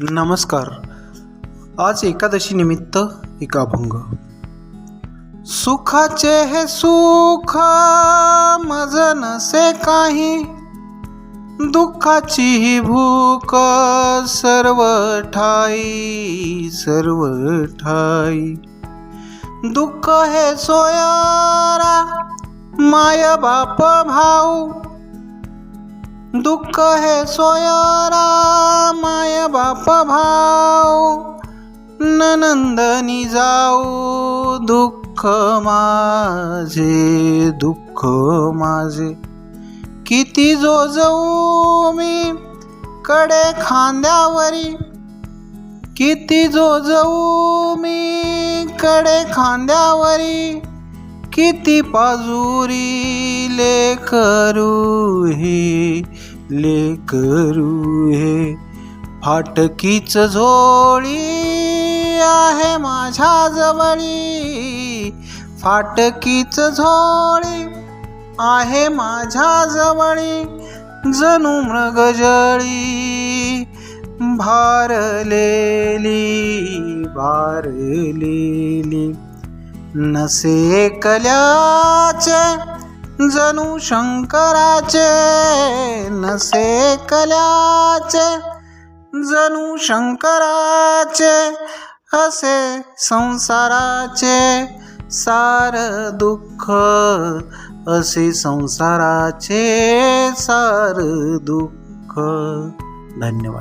नमस्कार. आज एकादशी निमित्त एक अभंग. सुखाचे हे सुख मज नसे काही. दुःखाची ही भूक सर्व ठाई सर्व ठाई. दुःख हे सोयारा माय बाप भाऊ. दुःख हे सोयारा बाप भाव ननंदनी जाऊ दुःख माझे दुःख माझे. किती जो जाऊ मी कडे खांद्यावरी. किती जो जाऊ मी कडे खांद्यावरी. किती पाजुरी लेकरू हे लेकरू हे. फाटकीच झोळी आहे माझ्या जवळी. फाटकीच झोळी आहे माझ्या जवळी. जणू मृगजळी भारलेली भारलेली. नसे कल्याचे जणू शंकराचे. नसे कल्याचे जणू शंकराचे असे संसाराचे सार दुःख असे संसाराचे सार दुःख. धन्यवाद.